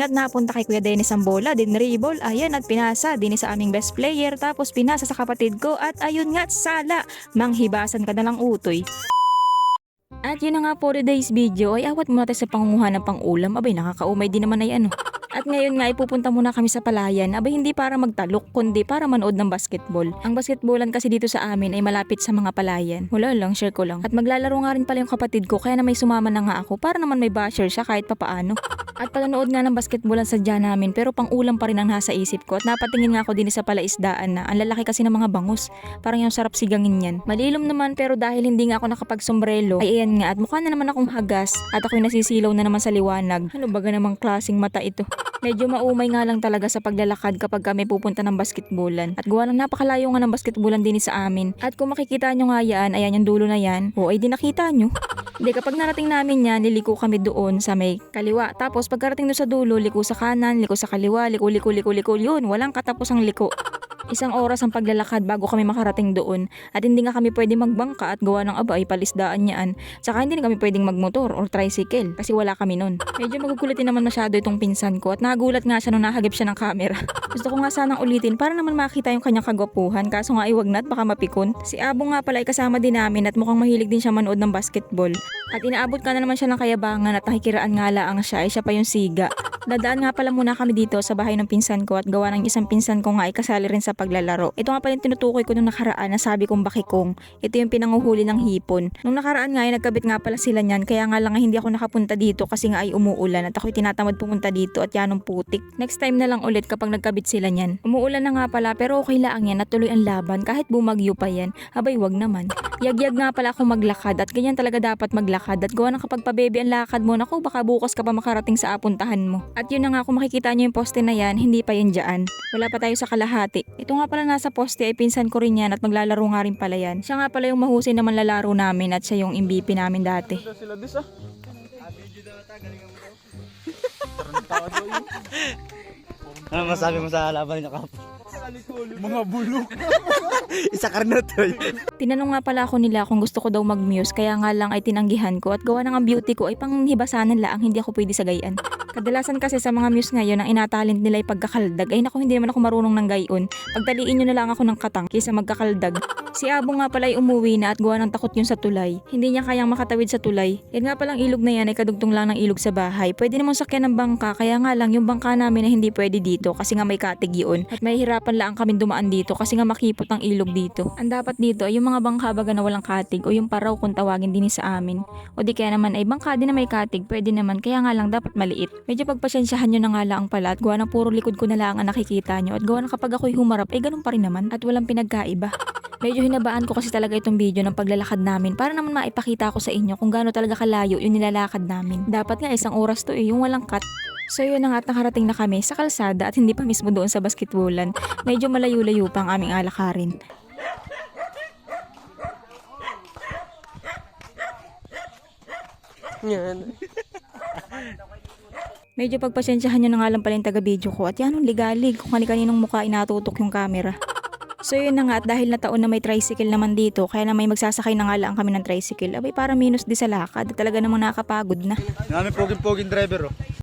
At napunta kay Kuya Dennis ang bola, din dribble, ayan at pinasa, din sa aming best player, tapos pinasa sa kapatid ko at ayun nga, sala, manghibasan ka na lang utoy. At yun na nga for today's video ay awat muna tayo sa pangunguha ng pang-ulam. Abay, nakakaumay din naman ay ano. At ngayon nga ipupunta muna kami sa palayan. Abay, hindi para magtalok, kundi para manood ng basketball. Ang basketballan kasi dito sa amin ay malapit sa mga palayan. Wala lang, share ko lang. At maglalaro nga rin pala yung kapatid ko, kaya na may sumama na nga ako para naman may basher siya kahit papaano. At panonood nga ng basketballan sadya namin pero pang ulam pa rin ang nasa isip ko at napatingin nga ako din sa palaisdaan na ang lalaki kasi ng mga bangus. Parang yung sarap sigangin yan. Malilom naman pero dahil hindi nga ako nakapagsombrelo ay ayan nga at mukha na naman akong hagas at ako'y nasisilaw na naman sa liwanag. Ano baga namang klaseng mata ito? Medyo maumay nga lang talaga sa paglalakad kapag kami pupunta ng basketballan. At gawa ng napakalayo nga ng basketballan din sa amin. At kung makikita nyo nga yan, ayan yung dulo na yan, o ay di nakita nyo. Hindi, kapag narating namin yan, liliko kami doon sa may kaliwa. Tapos pagkarating doon sa dulo, liko sa kanan, liko sa kaliwa, liko, liko, liko, liko, yun, walang katapusang liko. Isang oras ang paglalakad bago kami makarating doon at hindi nga kami pwede magbangka at gawa ng aba ay palisdaan niyaan. Tsaka hindi na kami pwedeng magmotor or tricycle kasi wala kami nun. Medyo magugulitin naman masyado itong pinsan ko at nagulat nga siya nung nahagip siya ng camera. Gusto ko nga sanang ulitin para naman makita yung kanyang kagwapuhan kaso nga iwag na at baka mapikon. Si Abo nga pala ay kasama din namin at mukhang mahilig din siya manood ng basketball. At inaabot ka na naman siya ng kayabangan at nakikiraan nga laang siya ay siya pa yung siga. Dadaan nga pala muna kami dito sa bahay ng pinsan ko at gawa ng isang pinsan ko nga ay kasali rin sa paglalaro. Ito nga pala yung tinutukoy ko nung nakaraan na sabi kong bakikong. Ito yung pinanguhuli ng hipon. Nung nakaraan nga ay nagkabit nga pala sila niyan kaya nga lang hindi ako nakapunta dito kasi nga ay umuulan at ako'y tinatamad pumunta dito at yanong putik. Next time na lang ulit kapag nagkabit sila niyan. Umuulan na nga pala pero okay lang yan at tuloy ang laban kahit bumagyo pa yan. Abay wag naman. Yagyag nga pala ako maglakad at ganyan talaga dapat maglakad at gawa ng kapag pabebe ang lakad mo, naku baka bukas ka pa makarating sa apuntahan mo. At yun na nga kung makikita nyo yung poste na yan, hindi pa yan dyan. Wala pa tayo sa kalahati. Ito nga pala nasa poste ay pinsan ko rin yan at maglalaro nga rin pala yan. Siya nga pala yung mahusay na manlalaro namin at siya yung MVP namin dati. sila dis ah. Ano masabi mo sa laban niya kap? Mga bulok. Isa karnotoy. Tinanong nga pala ako nila kung gusto ko daw mag-muse kaya nga lang ay tinanggihan ko at gawa ng ang beauty ko ay panghibasanan lang hindi ako pwede sa gayan. Kadalasan kasi sa mga muse ngayon ang inatalent nila ay pagkakaldag. Ay naku hindi naman ako marunong ng gayon. Pagtaliin nyo na lang ako ng katang kaysa magkakaldag. Si Abo nga pala ay umuwi na at gawa ng takot yun sa tulay. Hindi niya kayang makatawid sa tulay. Yan nga palang ilog na yan ay kadugtong lang ng ilog sa bahay. Pwede namang sakyan ng bangka kaya nga lang yung bangka namin ay hindi pwede dito kasi nga may katig yun. At may hirapan lang kami dumaan dito kasi nga makipot ang ilog dito. Ang dapat dito ay yung mga bangka baga na walang katig o yung paraw kung tawagin din sa amin. O di kaya naman ay bangka din na may katig, pwede naman kaya nga lang dapat maliit. Medyo pagpasensyahan nyo na nga lang pala at gawa ng puro likod ko na lang ang nakikita nyo at gawa ng kapag ako'y humarap ay ganun pa rin naman at walang pinagkaiba. Medyo hinabaan ko kasi talaga itong video ng paglalakad namin para naman maipakita ko sa inyo kung gaano talaga kalayo yung nilalakad namin. Dapat nga isang oras to eh, yung walang cut. So yun na nga at nakarating na kami sa kalsada at hindi pa mismo doon sa basketballan. Medyo malayo-layo pa ang aming alakarin. Yan. Medyo pagpasensyahan nyo na nga lang pala yung taga-video ko at yan ang ligalig kung kani-kaninong mukha inatutok yung camera. So yun na nga at dahil na taon na may tricycle naman dito kaya na may magsasakay na nga lang kami ng tricycle abay para minus di sa lakad talaga namang nakakapagod na. Namin poging-poging driver oh.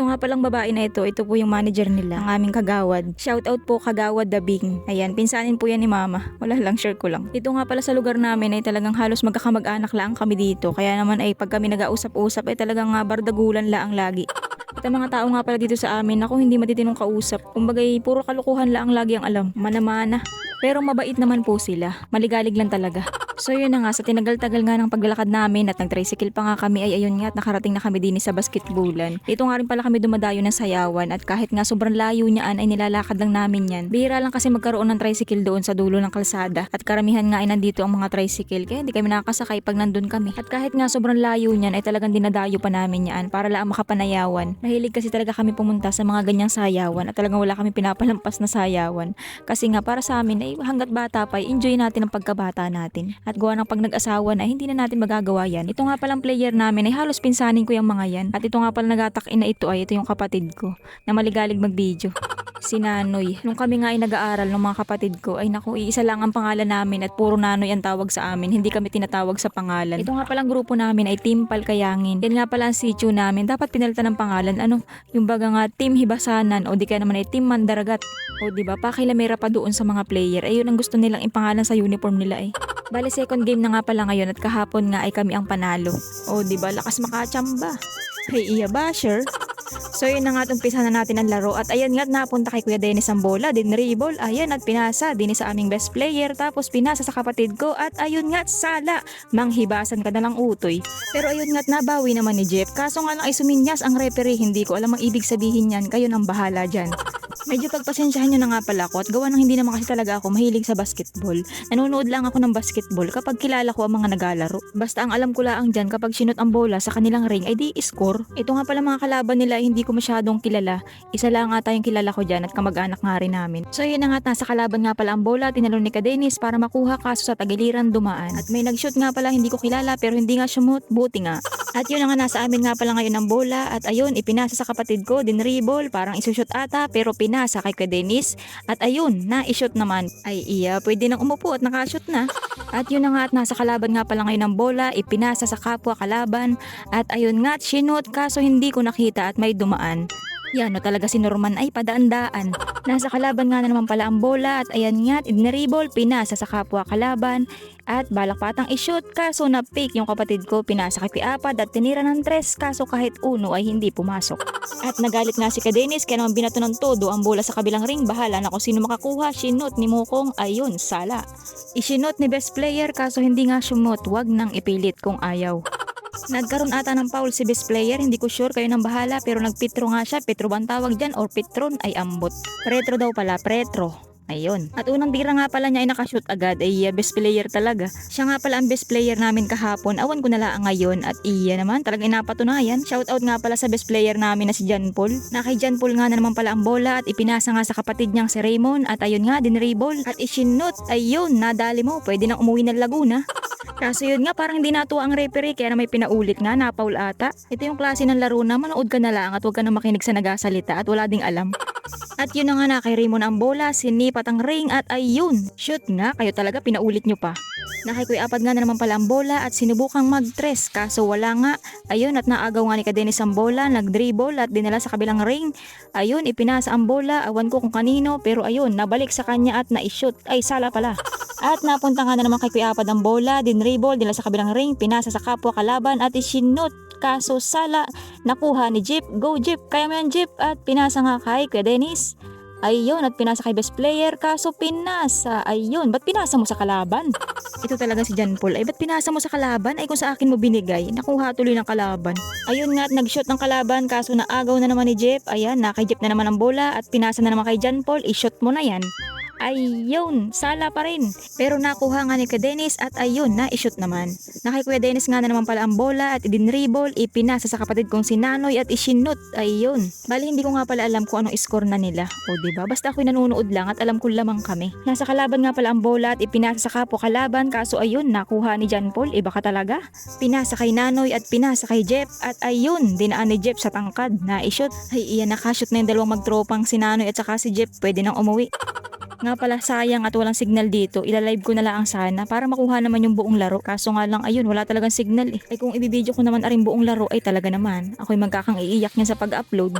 Ito nga palang babae na ito, ito po yung manager nila, ang aming kagawad. Shout out po kagawad Dabing. Ayan, pinsanin po yan ni mama. Wala lang, share ko lang. Ito nga pala sa lugar namin ay talagang halos magkakamag-anak lang kami dito. Kaya naman ay pag kami nag-ausap-usap ay talagang nga bardagulan lang lagi. At ang mga tao nga pala dito sa amin, ako hindi matitinong kausap. Kumbaga, puro kalukuhan lang lagi ang alam. Mana-mana. Pero mabait naman po sila. Maligalig lang talaga. So yun na nga, sa tinagal-tagal nga ng paglalakad namin at nag-tricycle pa nga kami ay ayun nga at nakarating na kami din sa basketballan. Dito nga rin pala kami dumadayo ng sayawan at kahit nga sobrang layo niyaan ay nilalakad lang namin yan. Bihira lang kasi magkaroon ng tricycle doon sa dulo ng kalsada at karamihan nga ay nandito ang mga tricycle kaya hindi kami nakakasakay pag nandun kami. At kahit nga sobrang layo niyan ay talagang dinadayo pa namin yan para lang makapanayawan. Mahilig kasi talaga kami pumunta sa mga ganyang sayawan at talagang wala kami pinapalampas na sayawan. Kasi nga para sa amin ay hanggat bata pa, ay enjoy natin ang pagkabata natin. At gawa ng pag nag-asawa na, hindi na natin magagawa yan. Ito nga palang player namin ay halos pinsanin ko yung mga yan. At ito nga pala nagatak na ito ay ito yung kapatid ko na maligalig mag-video. Si Nanoy. Nung kami nga ay nag-aaral ng mga kapatid ko, ay naku, iisa lang ang pangalan namin at puro Nanoy ang tawag sa amin. Hindi kami tinatawag sa pangalan. Ito nga palang grupo namin ay Team Palkayangin. Yan nga pala ang sitio namin. Dapat pinalitan ng pangalan. Ano, yung baga nga Team Hibasanan o di kaya naman ay Team Mandaragat. O di ba, pakilamera pa doon sa mga player. Ayun ang gusto nilang ipangalan sa uniform nila eh. Bale, second game na nga pala ngayon at kahapon nga ay kami ang panalo. O di ba, lakas makachamba. Hey, iya basher. So yun na nga at umpisa na natin ang laro at ayan nga napunta kay Kuya Dennis ang bola, din dribble, ayan at pinasa, din sa aming best player, tapos pinasa sa kapatid ko at ayun nga sala, manghibasan ka na lang utoy. Pero ayun nga nabawi naman ni Jeff, kaso nga lang ay suminyas ang referee, hindi ko alam ang ibig sabihin yan, kayo nang bahala dyan. Medyo pagpasensyahan nyo na nga pala ako at gawa ng hindi naman kasi talaga ako mahilig sa basketball. Nanonood lang ako ng basketball kapag kilala ko ang mga nagalaro. Basta ang alam ko lang dyan kapag sinot ang bola sa kanilang ring ay di score. Ito nga pala mga kalaban nila hindi ko masyadong kilala. Isa lang nga tayong kilala ko dyan at kamag-anak nga rin namin. So yun na nga nasa kalaban nga pala ang bola, tinalo ni Kadenis para makuha kaso sa tagiliran dumaan. At may nag-shoot nga pala hindi ko kilala pero hindi nga sumot, buti nga. At yun na nga nasa amin nga pala ngayon ang bola at ayun ipinasa sa kapatid ko din dribble parang isushoot ata pero pinasa kay Kadenis at ayun na-shoot naman. Ay iya pwede nang umupo at nakashoot na. At yun na nga at nasa kalaban nga pala ngayon ang bola ipinasa sa kapwa kalaban at ayun nga at sinut kaso hindi ko nakita at may dumaan. Yan no talaga si Norman ay padaan-daan. Nasa kalaban nga na naman pala ang bola at ayan nga at idnaribol pinasa sa kapwa kalaban at balak patang ishoot kaso na fake yung kapatid ko pinasa kay Apad at tinira ng tres kaso kahit uno ay hindi pumasok. At nagalit nga si Kadenis kaya naman binato ng todo ang bola sa kabilang ring bahala na kung sino makakuha sinot ni Mukong ayun sala. Isinot ni best player kaso hindi nga sumot wag nang ipilit kung ayaw. Nagkaroon ata ng foul si best player, hindi ko sure kayo nang bahala pero nagpitro nga siya, Petro ba ang tawag dyan or Petron ay ambot. Pretro daw pala, Pretro. Ayun. At unang tira nga pala niya ay nakashoot agad ay uh, best player talaga. Siya nga pala ang best player namin kahapon. Awan ko na lang ngayon at iya naman talaga inapatunayan. Shout out nga pala sa best player namin na si John Paul. Na kay John Paul nga na naman pala ang bola at ipinasa nga sa kapatid niyang si Raymond at ayun nga din Rayball. At isinot, ayun, nadali mo, pwede nang umuwi ng Laguna. Kaso yun nga, parang hindi natuwa ang referee kaya na may pinaulit nga, napaul ata. Ito yung klase ng laro na manood ka na lang at huwag ka na makinig sa nagasalita at wala ding alam. At yun na nga na kay Raymond ang bola, sinipat ang ring at ayun, shoot nga, kayo talaga pinaulit nyo pa. Na kay Kuya Apad nga na naman pala ang bola at sinubukang mag-tres kaso wala nga. Ayun at naagaw nga ni Kadenis ang bola, nag-dribble at dinala sa kabilang ring. Ayun, ipinasa ang bola, awan ko kung kanino pero ayun, nabalik sa kanya at na-shoot. Ay, sala pala. At napunta nga na naman kay Kuya Apad ang bola, dinribble, dinala sa kabilang ring, pinasa sa kapwa kalaban at isinot. Kaso sala, nakuha ni Jeep. Go Jeep, kaya mo yan Jeep. At pinasa nga kay Kuya Dennis. Ayun, at pinasa kay best player, kaso pinasa. Ayun, ba't pinasa mo sa kalaban? Ito talaga si John Paul. Ay, ba't pinasa mo sa kalaban? Ay, kung sa akin mo binigay, nakuha tuloy ng kalaban. Ayun nga, at nag-shot ng kalaban, kaso naagaw na naman ni Jeff. Ayan, na kay Jeff na naman ang bola, at pinasa na naman kay John Paul. I-shot mo na yan. Ayun, sala pa rin. Pero nakuha nga ni Kuya Dennis at ayun, na-shoot naman. Na kay Kuya Dennis nga na naman pala ang bola at idinribble, ipinasa sa kapatid kong si Nanoy at isinut. Ayun. Bali hindi ko nga pala alam kung anong score na nila. O ba? Basta ako'y nanonood lang at alam ko lamang kami. Nasa kalaban nga pala ang bola at ipinasa sa kapwa kalaban kaso ayun, nakuha ni John Paul. Iba ka talaga. Pinasa kay Nanoy at pinasa kay Jeff at ayun, dinaan ni Jeff sa tangkad na i-shoot. Ay iyan, nakashoot na yung dalawang magtropang si Nanoy at saka si Jeff. Pwede nang umuwi. Nga pala sayang at walang signal dito, ilalive ko na lang sana para makuha naman yung buong laro. Kaso nga lang ayun, wala talagang signal eh. Ay kung ibibideo ko naman aring buong laro ay talaga naman. Ako'y magkakang iiyak niyan sa pag-upload.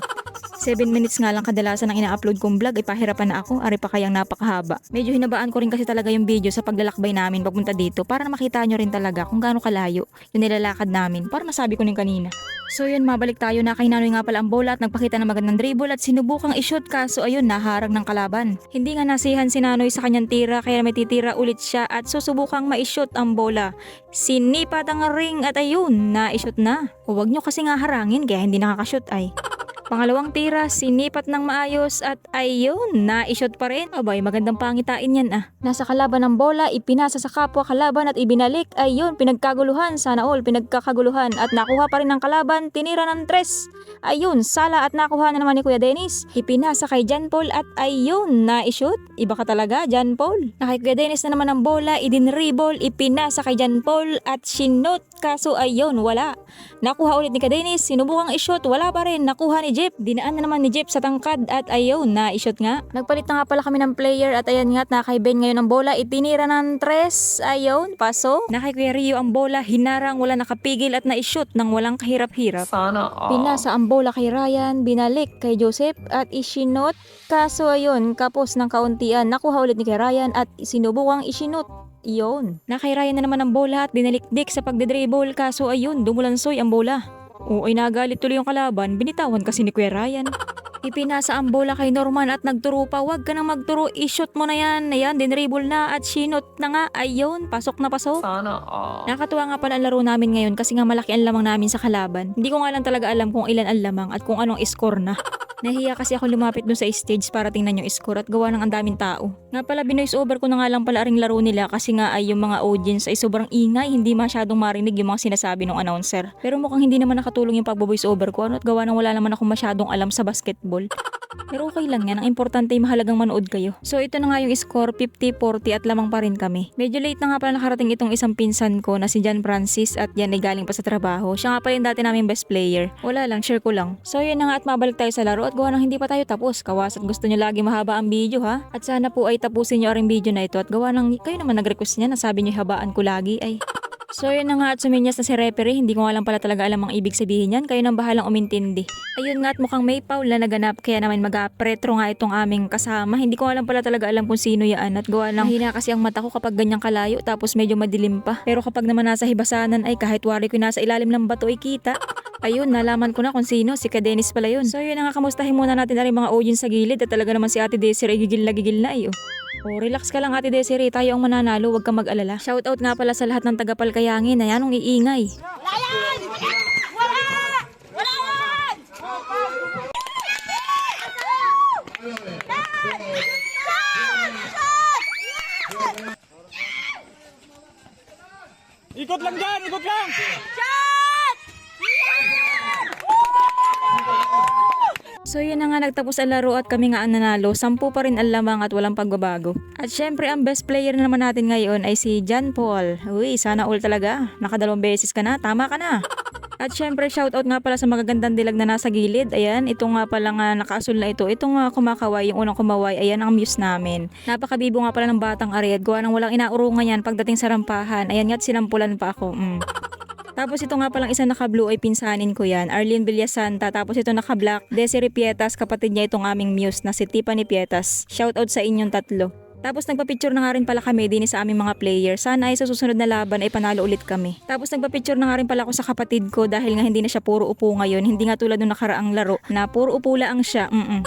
7 minutes nga lang kadalasan ang ina-upload kong vlog ay pahirapan na ako, ari pa kayang napakahaba. Medyo hinabaan ko rin kasi talaga yung video sa paglalakbay namin papunta dito para makita nyo rin talaga kung gaano kalayo yung nilalakad namin para masabi ko rin kanina. So yun, mabalik tayo na kay Nanoy nga pala ang bola at nagpakita ng magandang dribble at sinubukang i-shoot kaso ayun, naharang ng kalaban. Hindi nga nasihan si Nanoy sa kanyang tira kaya may titira ulit siya at susubukang ma-shoot ang bola. Sinipat ang ring at ayun, na-shoot na. Huwag nyo kasi nga harangin kaya hindi nakakashoot ay. Pangalawang tira, sinipat ng maayos at ayun, na-shot pa rin. Abay, magandang pangitain yan ah. Nasa kalaban ng bola, ipinasa sa kapwa kalaban at ibinalik. Ayun, pinagkaguluhan. Sana all, pinagkakaguluhan. At nakuha pa rin ng kalaban, tinira ng tres. Ayun, sala at nakuha na naman ni Kuya Dennis. Ipinasa kay Jan Paul at ayun, na-shoot. Iba ka talaga, Jan Paul. Na kay Kuya Dennis na naman ang bola, idinribble, ipinasa kay Jan Paul at sinot. Kaso ayun, wala. Nakuha ulit ni Kuya Dennis, sinubukang i-shoot, wala pa rin. Nakuha ni Jeep. Dinaan na naman ni Jeep sa tangkad at ayun, na-shot nga. Nagpalit na nga pala kami ng player at ayan nga, at nakay Ben ngayon ang bola. Itinira ng tres. Ayun, paso. Nakay Kuya Rio ang bola, hinarang, wala nakapigil at na-shot ng walang kahirap-hirap. Sana all. Pinasa ang bola kay Ryan, binalik kay Joseph at isinot. Kaso ayun, kapos ng kauntian, nakuha ulit ni kay Ryan at sinubukang isinot. Iyon. Na kay Ryan na naman ang bola at dinalikdik sa pagdedribble kaso ayun, dumulansoy ang bola. Oo, ay nagalit tuloy yung kalaban, binitawan kasi ni Kuya Ryan. Ipinasa ang bola kay Norman at nagturo pa, wag ka nang magturo, ishot mo na yan, ayan, dinribble na at sinot na nga, ayun, pasok na pasok. Sana all. Nakakatuwa nga pala ang laro namin ngayon kasi nga malaki ang lamang namin sa kalaban. Hindi ko nga lang talaga alam kung ilan ang lamang at kung anong score na. Nahiya kasi ako lumapit dun sa stage para tingnan yung score at gawa ng ang daming tao. Nga pala binoise over ko na nga lang pala aring laro nila kasi nga ay yung mga audience ay sobrang ingay, hindi masyadong marinig yung mga sinasabi ng announcer. Pero mukhang hindi naman nakatulong yung pagbo-voice over ko ano at gawa ng wala naman ako masyadong alam sa basketball. Pero okay lang yan. Ang importante ay mahalagang manood kayo. So ito na nga yung score, 50-40 at lamang pa rin kami. Medyo late na nga pala nakarating itong isang pinsan ko na si John Francis at yan ay galing pa sa trabaho. Siya nga pala yung dati naming best player. Wala lang, share ko lang. So yun na nga at mabalik tayo sa laro at gawa ng hindi pa tayo tapos. Kawas at gusto nyo lagi mahaba ang video ha. At sana po ay tapusin nyo ang video na ito at gawa ng kayo naman nag-request niya na sabi nyo habaan ko lagi ay So yun na nga at suminyas na si referee, hindi ko nga lang pala talaga alam ang ibig sabihin yan, kayo nang bahalang umintindi. Ayun nga at mukhang may foul na naganap, kaya naman mag-pretro nga itong aming kasama. Hindi ko nga lang pala talaga alam kung sino yan at gawa lang hina kasi ang mata ko kapag ganyang kalayo tapos medyo madilim pa. Pero kapag naman nasa hibasanan ay kahit wari ko nasa ilalim ng bato ay kita. Ayun, nalaman ko na kung sino, si Kadenis pala yun. So yun na nga, kamustahin muna natin na rin mga audience sa gilid at talaga naman si Ate Desiree gigil na gigil na eh. Oh. Relax ka lang Ate Desiree, tayo ang mananalo, huwag kang mag-alala. Shoutout nga pala sa lahat ng taga-Palkayangin, ayan, ang iingay. Ikot lang dyan! Ikot lang! So yun na nga nagtapos ang laro at kami nga ang nanalo, sampu pa rin ang lamang at walang pagbabago. At syempre ang best player na naman natin ngayon ay si John Paul. Uy, sana all talaga. Nakadalawang beses ka na, tama ka na. At syempre shoutout nga pala sa magagandang dilag na nasa gilid. Ayan, ito nga pala nga nakaasul na ito. Ito nga kumakaway, yung unang kumaway. Ayan ang muse namin. Napakabibo nga pala ng batang Ariad. Gawa ng walang inaurungan yan pagdating sa rampahan. Ayan nga't sinampulan pa ako. Mm. Tapos ito nga palang isa naka-blue ay pinsanin ko yan, Arlene Villasanta. Tapos ito naka-black, Desiree Pietas, kapatid niya itong aming muse na si Tiffany Pietas. Shoutout sa inyong tatlo. Tapos nagpa-picture na nga rin pala kami din sa aming mga player. Sana ay sa susunod na laban ay panalo ulit kami. Tapos nagpa-picture na nga rin pala ako sa kapatid ko dahil nga hindi na siya puro upo ngayon. Hindi nga tulad nung nakaraang laro na puro upo lang siya. Mm-mm.